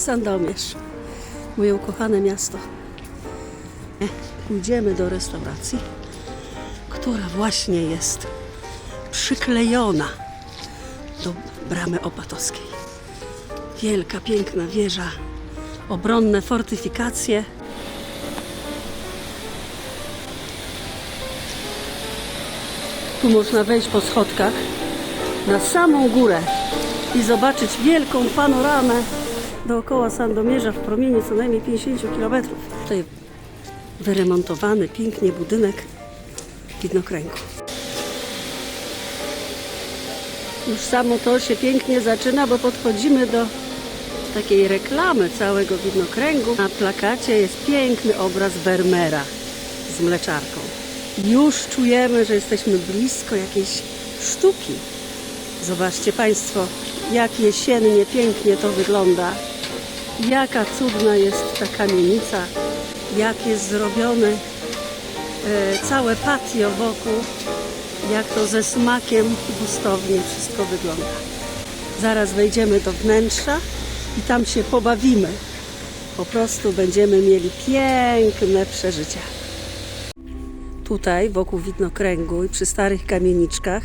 Sandomierz, moje ukochane miasto. E, Pójdziemy do restauracji, która właśnie jest przyklejona do bramy opatowskiej. Wielka, piękna wieża, obronne fortyfikacje. Tu można wejść po schodkach na samą górę i zobaczyć wielką panoramę dookoła Sandomierza w promieniu co najmniej 50 km. Tutaj wyremontowany pięknie budynek widnokręgu. Już samo to się pięknie zaczyna, bo podchodzimy do takiej reklamy całego widnokręgu. Na plakacie jest piękny obraz Vermeera z mleczarką. Już czujemy, że jesteśmy blisko jakiejś sztuki. Zobaczcie Państwo, jak jesiennie, pięknie to wygląda. Jaka cudna jest ta kamienica, jak jest zrobione e, całe patio wokół, jak to ze smakiem gustownie wszystko wygląda. Zaraz wejdziemy do wnętrza i tam się pobawimy. Po prostu będziemy mieli piękne przeżycia. Tutaj, wokół widnokręgu i przy starych kamieniczkach,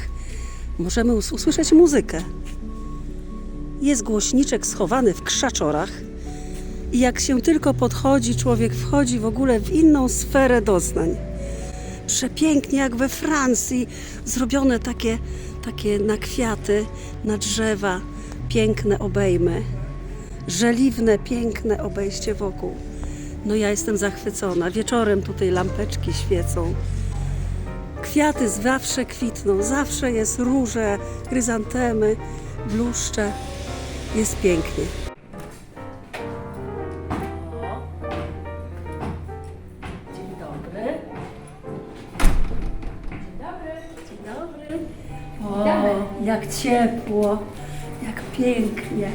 możemy us- usłyszeć muzykę. Jest głośniczek schowany w krzaczorach i jak się tylko podchodzi, człowiek wchodzi w ogóle w inną sferę doznań. Przepięknie, jak we Francji, zrobione takie, takie na kwiaty, na drzewa, piękne obejmy, żeliwne, piękne obejście wokół. No ja jestem zachwycona. Wieczorem tutaj lampeczki świecą. Kwiaty zawsze kwitną, zawsze jest róże, chryzantemy, bluszcze. Jest pięknie. Ciepło, jak pięknie.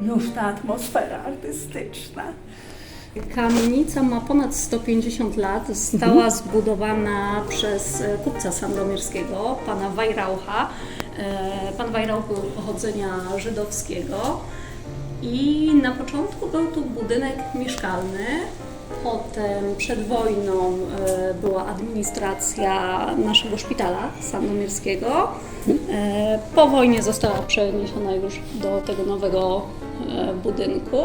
Już ta atmosfera artystyczna. Kamienica ma ponad 150 lat. Została zbudowana przez e, kupca sandomierskiego, pana Wajraucha. E, Pan Wajrauch był pochodzenia żydowskiego i na początku był tu budynek mieszkalny. Potem przed wojną e, była administracja naszego szpitala sandomierskiego. E, Po wojnie została przeniesiona już do tego nowego e, budynku.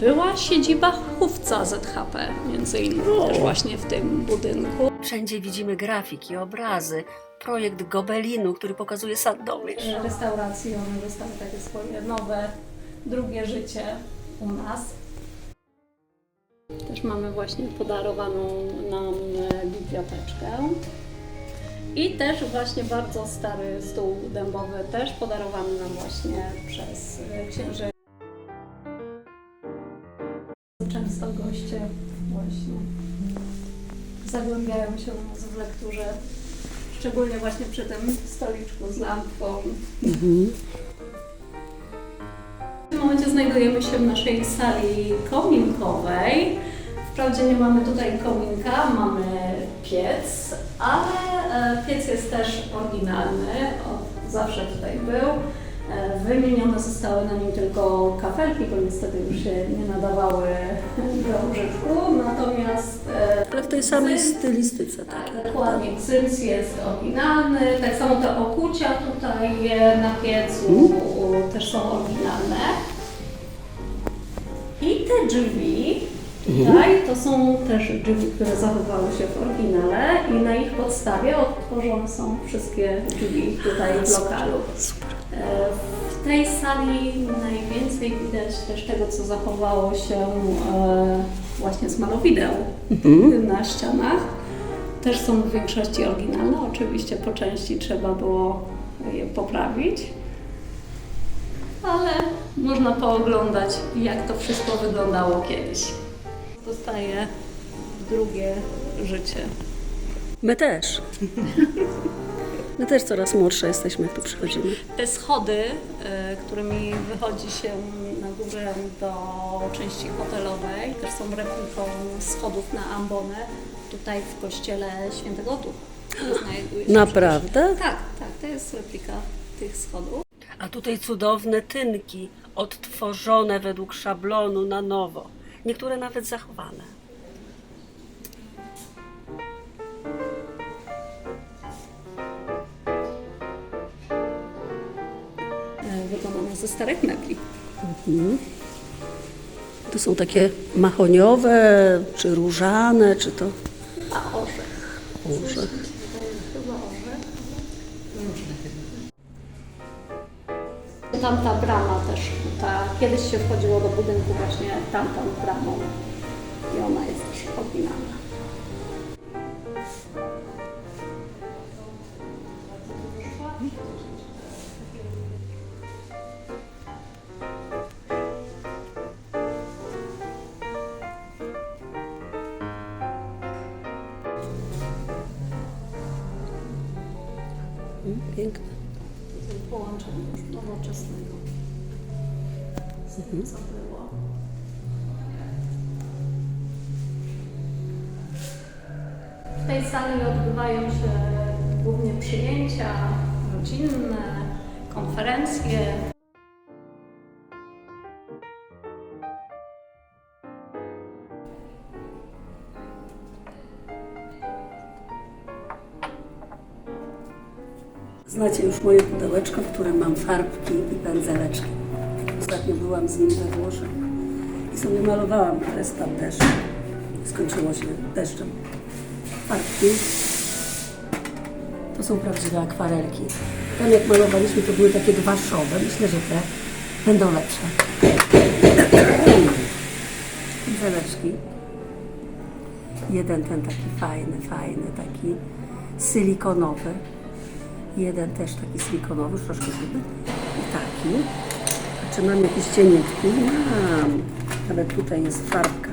Była siedziba chówca ZHP, między innymi też właśnie w tym budynku. Wszędzie widzimy grafiki, obrazy, projekt Gobelinu, który pokazuje Sandomierz. Restauracji one dostały takie swoje nowe, drugie życie u nas. Też mamy właśnie podarowaną nam e, biblioteczkę. I też właśnie bardzo stary stół dębowy, też podarowany nam właśnie przez e, księży. Często goście właśnie zagłębiają się w lekturze, szczególnie właśnie przy tym stoliczku z lampką. Tym momencie znajdujemy się w naszej sali kominkowej. Wprawdzie nie mamy tutaj kominka, mamy piec, ale e, piec jest też oryginalny, od zawsze tutaj był. E, Wymienione zostały na nim tylko kafelki, bo niestety już się nie nadawały do użytku, natomiast e, Ale w tej samej cyns- stylistyce, tak? tak, dokładnie. Cyns jest oryginalny, tak samo te okucia tutaj na piecu u, też są oryginalne. Te drzwi tutaj to są też drzwi, które zachowały się w oryginale i na ich podstawie odtworzone są wszystkie drzwi tutaj w lokalu. E, W tej sali najwięcej widać też tego, co zachowało się e, właśnie z malowideł na ścianach. Też są w większości oryginalne, oczywiście po części trzeba było je poprawić. Ale można pooglądać, jak to wszystko wyglądało kiedyś. Dostaje drugie życie. My też. My też coraz młodsze jesteśmy, jak tu przychodzimy. Te schody, y, którymi wychodzi się na górę do części hotelowej, też są repliką schodów na ambonę tutaj w kościele Świętego Ducha. Naprawdę? Tak, tak, to jest replika tych schodów. A tutaj cudowne tynki, odtworzone według szablonu na nowo. Niektóre nawet zachowane. E, Wykonane ze starych mebli. To są takie mahoniowe, czy różane, czy to A orzech. orzech. Tamta brama też, ta, kiedyś się wchodziło do budynku właśnie tamtą bramą i ona jest też oryginalna. Mm, Piękne. Już nowoczesnego z tym, co było. W tej sali odbywają się głównie przyjęcia rodzinne, konferencje. Znacie już moje pudełeczko, w którym mam farbki i pędzeleczki. Ostatnio byłam z nim we Włoszech i sobie malowałam, ale spadł deszcz. Skończyło się deszczem. Farbki to są prawdziwe akwarelki. Tam jak malowaliśmy, to były takie gwaszowe. Myślę, że te będą lepsze. Pędzeleczki. Jeden ten taki fajny, fajny, taki silikonowy. Jeden też taki silikonowy, troszkę gruby. I taki. A czy mam jakiś cieniutki? Mam. Nawet tutaj jest farbka.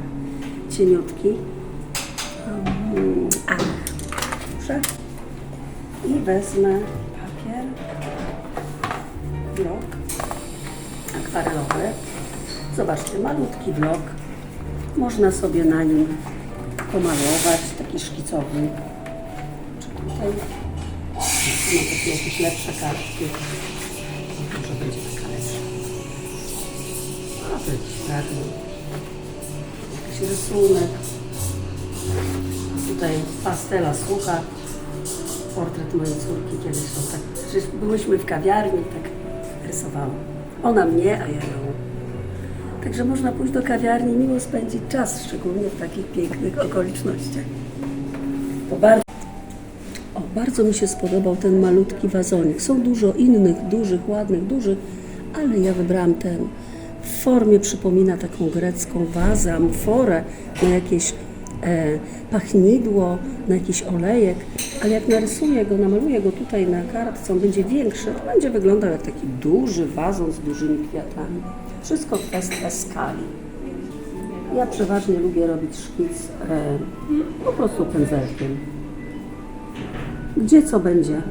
Cieniutki. Mm, Ach. Dobrze. I wezmę papier. Blok. Akwarelowy. Zobaczcie, malutki blok. Można sobie na nim pomalować. Taki szkicowy. Tutaj ma takie jakieś lepsze kartki. Może będzie taka lepsza. A to jakiś fragment. Jakiś rysunek. Tutaj pastela sucha. Portret mojej córki kiedyś to tak. Przecież byłyśmy w kawiarni, tak rysowałam. Ona mnie, a ja ją. Także można pójść do kawiarni i miło spędzić czas, szczególnie w takich pięknych okolicznościach. To bardzo bardzo mi się spodobał ten malutki wazonik. Są dużo innych, dużych, ładnych, dużych, ale ja wybrałam ten. W formie przypomina taką grecką wazę, amforę na jakieś e, pachnidło, na jakiś olejek, ale jak narysuję go, namaluję go tutaj na kartce, on będzie większy, to będzie wyglądał jak taki duży wazon z dużymi kwiatami. Wszystko kwestia skali. Ja przeważnie lubię robić szkic e, po prostu pędzelkiem. Gdzie co będzie?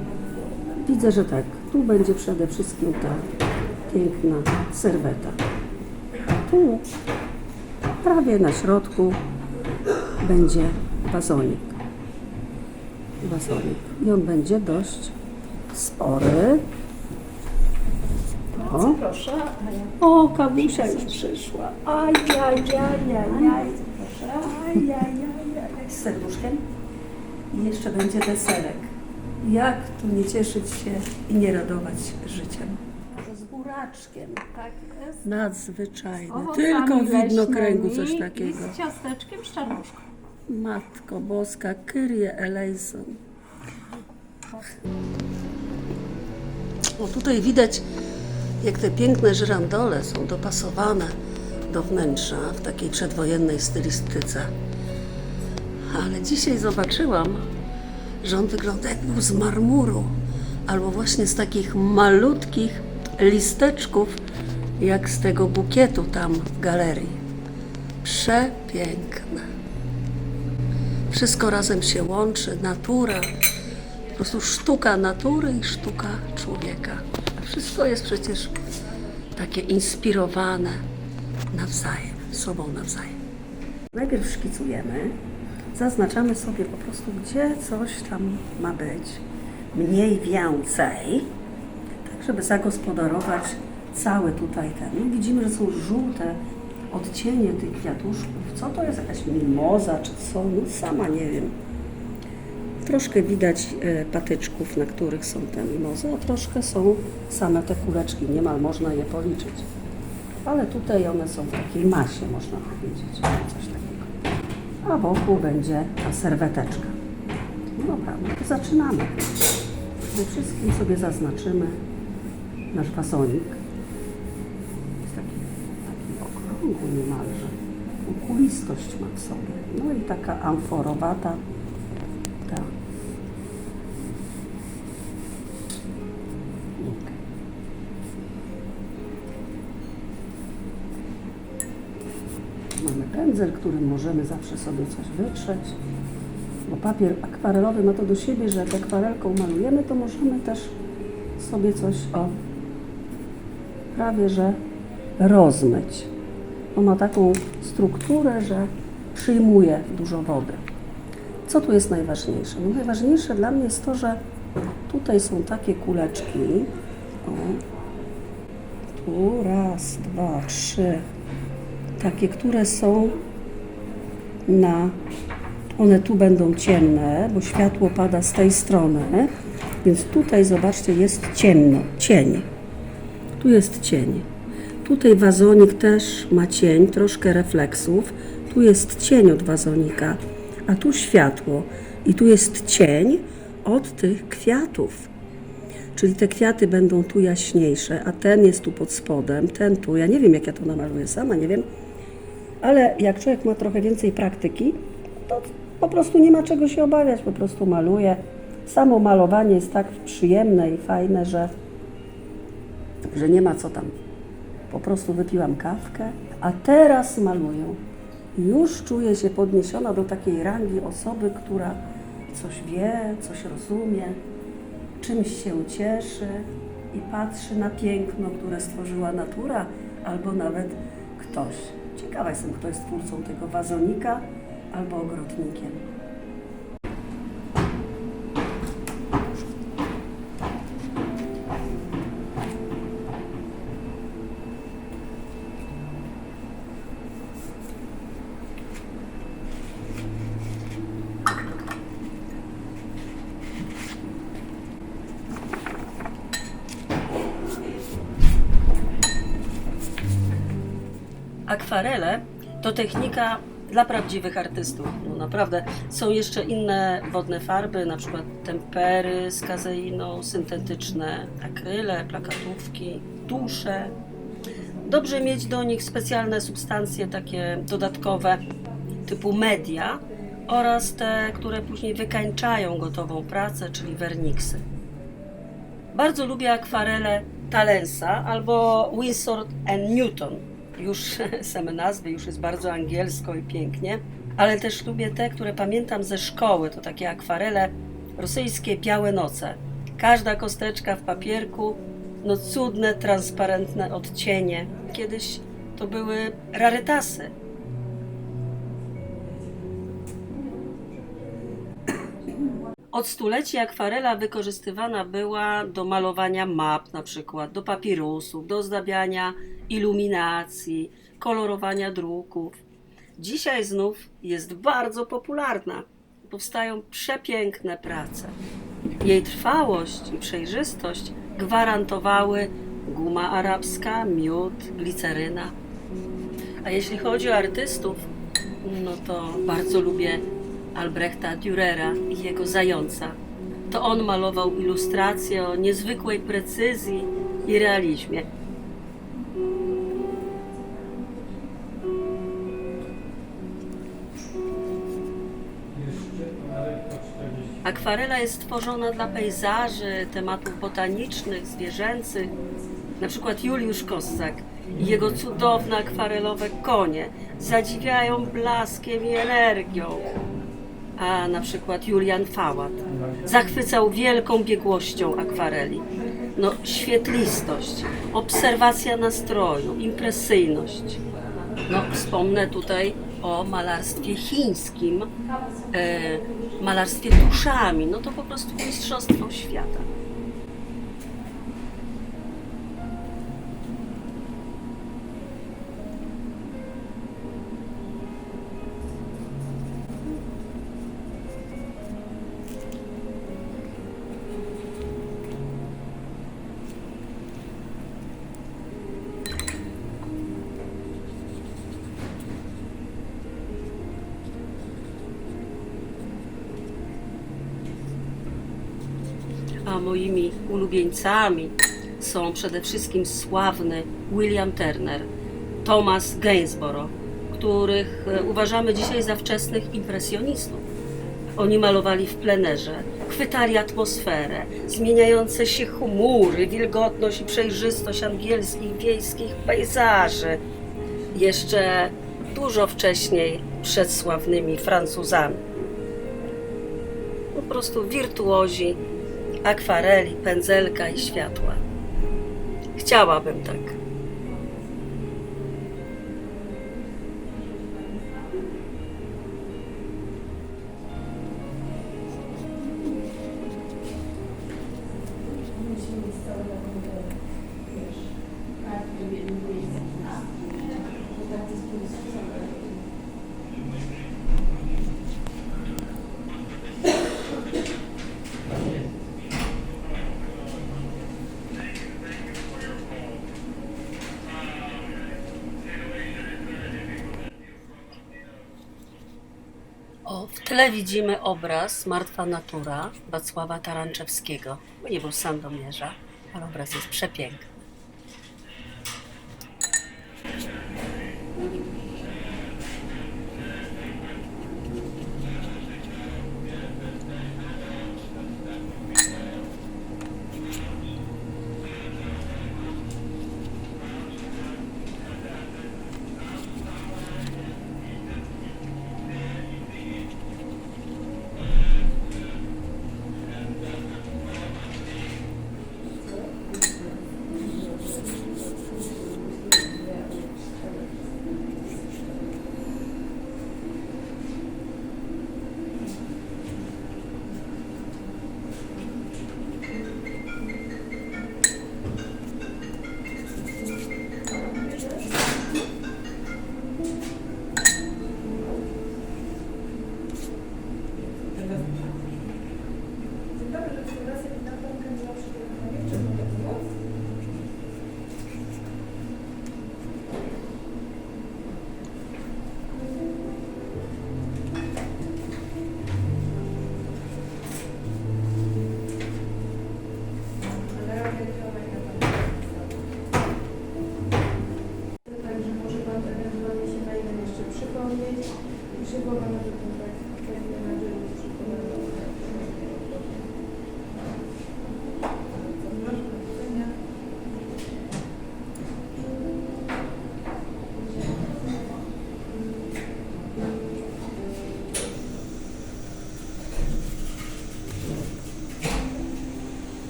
Widzę, że tak. Tu będzie przede wszystkim ta piękna serweta. Tu, prawie na środku, będzie wazonik. Wazonik. I on będzie dość spory. O, Proszę, o Kamusia już przyszła. Aj, aj, aj, aj, aj. Proszę. Aj, aj, aj, aj. Z serduszkiem. I jeszcze będzie deserek. Jak tu nie cieszyć się i nie radować życiem? Z buraczkiem. tak jest. Nadzwyczajne. Owocami Tylko w widnokręgu leśnymi coś takiego. I z ciasteczkiem z czarnuszką. Matko Boska, Kyrie eleison. O, tutaj widać, jak te piękne żyrandole są dopasowane do wnętrza w takiej przedwojennej stylistyce. Ale dzisiaj zobaczyłam, że on wygląda jak był z marmuru, albo właśnie z takich malutkich listeczków, jak z tego bukietu tam w galerii. Przepiękne. Wszystko razem się łączy, natura, po prostu sztuka natury i sztuka człowieka. Wszystko jest przecież takie inspirowane nawzajem, sobą nawzajem. Najpierw szkicujemy, zaznaczamy sobie po prostu, gdzie coś tam ma być, mniej więcej. żeby zagospodarować cały tutaj ten. No widzimy, że są żółte odcienie tych kwiatuszków. Co to jest? Jakaś mimoza czy co? No sama nie wiem. Troszkę widać e, patyczków, na których są te mimozy, a troszkę są same te kuleczki. Niemal można je policzyć. Ale tutaj one są w takiej masie, można powiedzieć. Coś takiego. A wokół będzie ta serweteczka. Dobra, no zaczynamy. Przede wszystkim sobie zaznaczymy nasz wazonik. Jest taki, taki okrągły niemalże. Ukulistość ma w sobie. No i taka amforowata pędzel, którym możemy zawsze sobie coś wytrzeć. Bo papier akwarelowy ma to do siebie, że jak akwarelką malujemy, to możemy też sobie coś o prawie że rozmyć. On ma taką strukturę, że przyjmuje dużo wody. Co tu jest najważniejsze? No najważniejsze dla mnie jest to, że tutaj są takie kuleczki. O. Tu raz, dwa, trzy. Takie, które są na. One tu będą ciemne, bo światło pada z tej strony. Więc tutaj zobaczcie, jest ciemno, cień. Tu jest cień. Tutaj wazonik też ma cień, troszkę refleksów. Tu jest cień od wazonika, a tu światło. I tu jest cień od tych kwiatów. Czyli te kwiaty będą tu jaśniejsze, a ten jest tu pod spodem, ten tu. Ja nie wiem, jak ja to namaluję sama, nie wiem. Ale jak człowiek ma trochę więcej praktyki, to po prostu nie ma czego się obawiać, po prostu maluje. Samo malowanie jest tak przyjemne i fajne, że że nie ma co tam. Po prostu wypiłam kawkę, a teraz maluję. Już czuję się podniesiona do takiej rangi osoby, która coś wie, coś rozumie, czymś się cieszy i patrzy na piękno, które stworzyła natura albo nawet ktoś. Ciekawa jestem, kto jest twórcą tego wazonika albo ogrodnikiem. Akwarele to technika dla prawdziwych artystów. No naprawdę są jeszcze inne wodne farby, na przykład tempery z kazeiną, syntetyczne akryle, plakatówki, tusze. Dobrze mieć do nich specjalne substancje takie dodatkowe typu media oraz te, które później wykańczają gotową pracę, czyli werniksy. Bardzo lubię akwarele Talensa albo Winsor Newton. Już same nazwy, już jest bardzo angielsko i pięknie. Ale też lubię te, które pamiętam ze szkoły. To takie akwarele rosyjskie Białe Noce. Każda kosteczka w papierku, no cudne, transparentne odcienie. Kiedyś to były rarytasy. Od stuleci akwarela wykorzystywana była do malowania map, na przykład do papirusów, do ozdabiania iluminacji, kolorowania druków. Dzisiaj znów jest bardzo popularna. Powstają przepiękne prace. Jej trwałość i przejrzystość gwarantowały guma arabska, miód, gliceryna. A jeśli chodzi o artystów, no to bardzo lubię Albrechta Dürera i jego zająca. To on malował ilustracje o niezwykłej precyzji i realizmie. Akwarela jest tworzona dla pejzaży, tematów botanicznych, zwierzęcych. Na przykład Juliusz Kossak i jego cudowne akwarelowe konie zadziwiają blaskiem i energią. A na przykład Julian Fałat zachwycał wielką biegłością akwareli. No, świetlistość, obserwacja nastroju, impresyjność. No, wspomnę tutaj o malarstwie chińskim, e, malarstwie tuszami. No to po prostu mistrzostwo świata. Moimi ulubieńcami są przede wszystkim sławny William Turner, Thomas Gainsborough, których e, uważamy dzisiaj za wczesnych impresjonistów. Oni malowali w plenerze, chwytali atmosferę, zmieniające się chmury, wilgotność i przejrzystość angielskich wiejskich pejzaży. Jeszcze dużo wcześniej przed sławnymi Francuzami. Po prostu wirtuozi akwareli, pędzelka i światła. Chciałabym tak. Tle widzimy obraz Martwa Natura Wacława Taranczewskiego. No Nie był z Sandomierza, ale obraz jest przepiękny.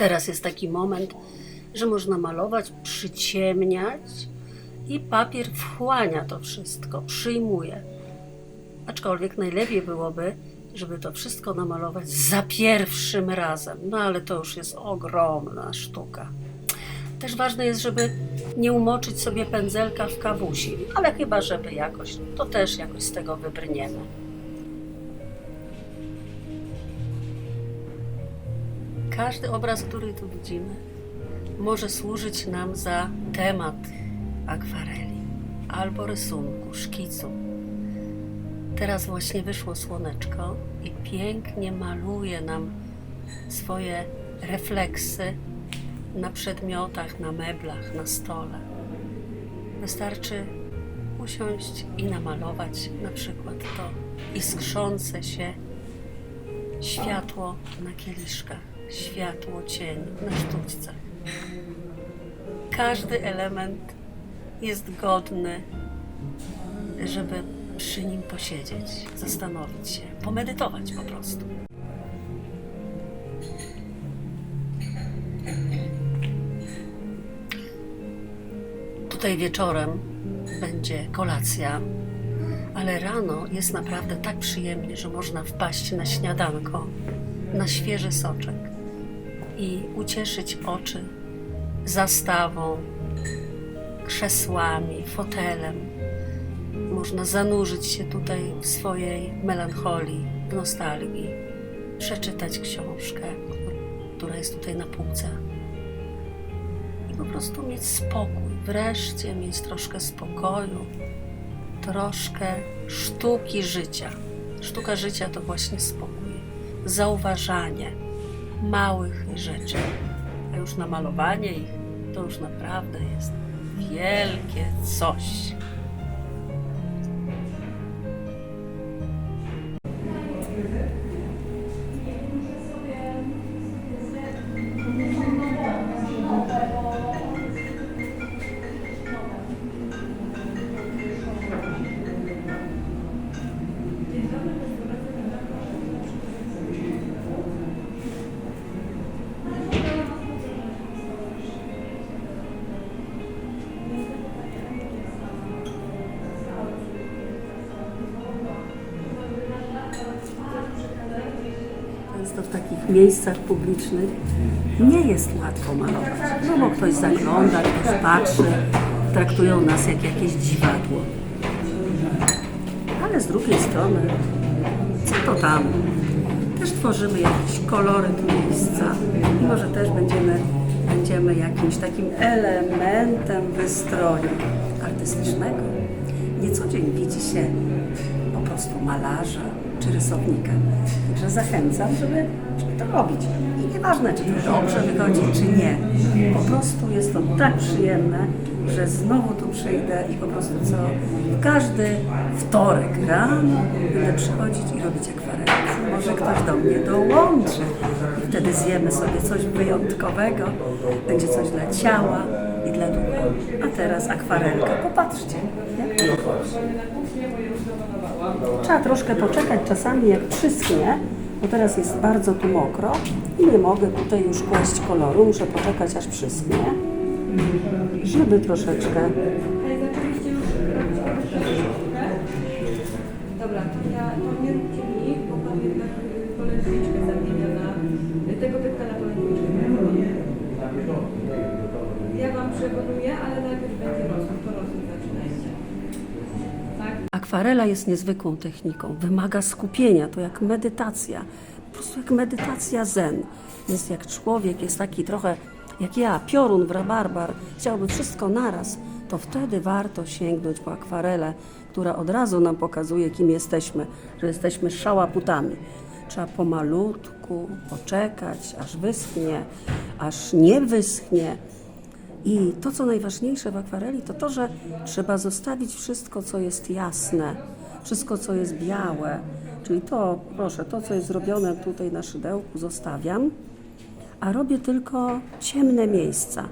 Teraz jest taki moment, że można malować, przyciemniać i papier wchłania to wszystko, przyjmuje. Aczkolwiek najlepiej byłoby, żeby to wszystko namalować za pierwszym razem. No ale to już jest ogromna sztuka. Też ważne jest, żeby nie umoczyć sobie pędzelka w kawusi, ale chyba, żeby jakoś, to też jakoś z tego wybrniemy. Każdy obraz, który tu widzimy, może służyć nam za temat akwareli albo rysunku, szkicu. Teraz właśnie wyszło słoneczko i pięknie maluje nam swoje refleksy na przedmiotach, na meblach, na stole. Wystarczy usiąść i namalować na przykład to iskrzące się światło na kieliszkach, światło cień na sztućcach. Każdy element jest godny, żeby przy nim posiedzieć, zastanowić się, pomedytować po prostu. Tutaj wieczorem będzie kolacja, ale rano jest naprawdę tak przyjemnie, że można wpaść na śniadanko, na świeży soczek i ucieszyć oczy zastawą, krzesłami, fotelem. Można zanurzyć się tutaj w swojej melancholii, w nostalgii, przeczytać książkę, która jest tutaj na półce i po prostu mieć spokój, wreszcie mieć troszkę spokoju, troszkę sztuki życia. Sztuka życia to właśnie spokój, zauważanie małych rzeczy. A już namalowanie ich to już naprawdę jest wielkie coś. Miejscach publicznych nie jest łatwo malować. No bo ktoś zagląda, ktoś patrzy, traktują nas jak jakieś dziwadło. Ale z drugiej strony, co to tam? Też tworzymy jakiś koloryt miejsca. Może też będziemy, będziemy jakimś takim elementem wystroju artystycznego. Nie co dzień widzi się po prostu malarza czy rysownika. Także zachęcam, żeby, to robić. I nieważne, czy to dobrze wychodzi, czy nie. Po prostu jest to tak przyjemne, że znowu tu przyjdę i po prostu co każdy wtorek rano będę przychodzić i robić akwarelki. Może ktoś do mnie dołączy i wtedy zjemy sobie coś wyjątkowego. Będzie coś dla ciała i dla ducha. A teraz akwarelka. Popatrzcie, wychodzi. Trzeba troszkę poczekać czasami jak przyschnie, bo teraz jest bardzo tu mokro i nie mogę tutaj już kłaść koloru. Muszę poczekać aż przyschnie, żeby troszeczkę Akwarela jest niezwykłą techniką, wymaga skupienia, to jak medytacja, po prostu jak medytacja zen. Jest jak człowiek, jest taki trochę jak ja, piorun w rabarbar, chciałby wszystko naraz, to wtedy warto sięgnąć po akwarelę, która od razu nam pokazuje, kim jesteśmy, że jesteśmy szałaputami. Trzeba pomalutku poczekać, aż wyschnie, aż nie wyschnie. I to, co najważniejsze w akwareli, to to, że trzeba zostawić wszystko, co jest jasne, wszystko, co jest białe. Czyli to, proszę, to, co jest zrobione tutaj na szydełku, zostawiam, a robię tylko ciemne miejsca,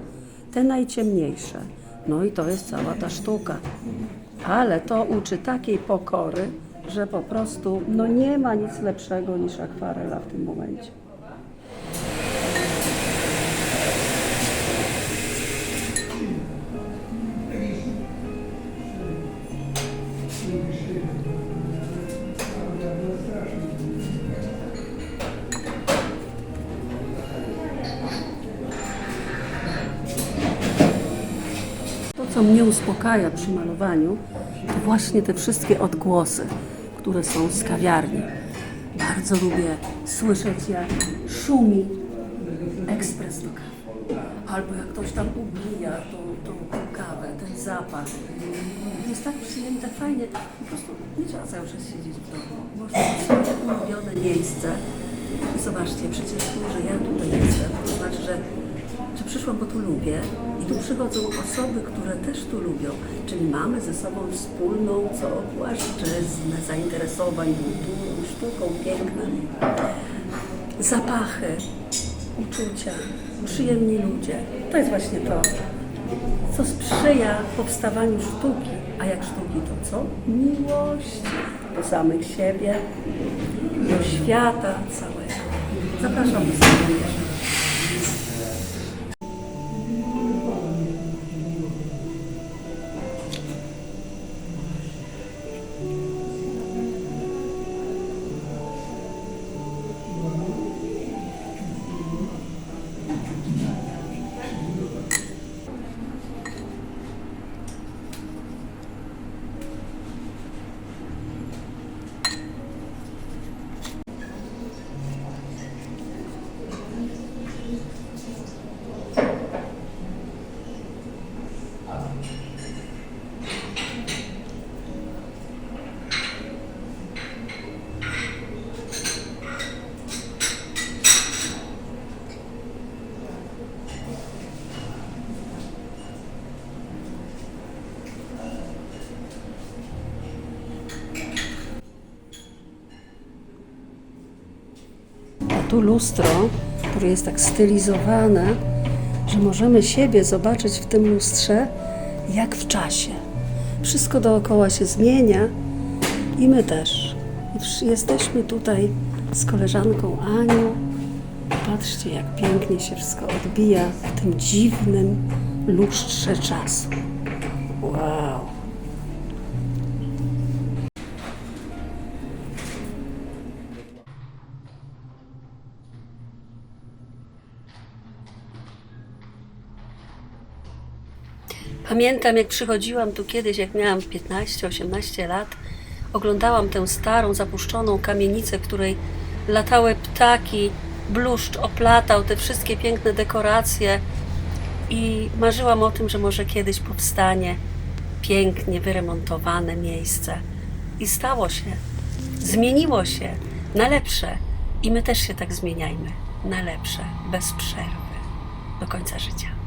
te najciemniejsze. No i to jest cała ta sztuka. Ale to uczy takiej pokory, że po prostu no nie ma nic lepszego niż akwarela w tym momencie. Uspokaja przy malowaniu, to właśnie te wszystkie odgłosy, które są z kawiarni. Bardzo lubię słyszeć, jak szumi ekspres do kawy. Albo jak ktoś tam ubija tą, tą, kawę, ten zapach. Jest tak przyjemnie, tak fajnie. Po prostu nie trzeba cały czas siedzieć w domu. Można mieć ulubione miejsce. Zobaczcie, przecież to, że ja tutaj jestem, to znaczy, że że przyszłam, bo tu lubię i tu przychodzą osoby, które też tu lubią, czyli mamy ze sobą wspólną co płaszczyznę zainteresowań kulturą, sztuką, pięknem, zapachy, uczucia, przyjemni ludzie. To jest właśnie to, co sprzyja powstawaniu sztuki. A jak sztuki to co? Miłość do samych siebie, do świata całego. Zapraszam do sobie. Tu lustro, które jest tak stylizowane, że możemy siebie zobaczyć w tym lustrze jak w czasie. Wszystko dookoła się zmienia i my też. Jesteśmy tutaj z koleżanką Anią. Patrzcie, jak pięknie się wszystko odbija w tym dziwnym lustrze czasu. Pamiętam, jak przychodziłam tu kiedyś, jak miałam 15-18 lat, oglądałam tę starą, zapuszczoną kamienicę, w której latały ptaki, bluszcz oplatał te wszystkie piękne dekoracje i marzyłam o tym, że może kiedyś powstanie pięknie wyremontowane miejsce. I stało się. Zmieniło się na lepsze. I my też się tak zmieniajmy. Na lepsze, bez przerwy, do końca życia.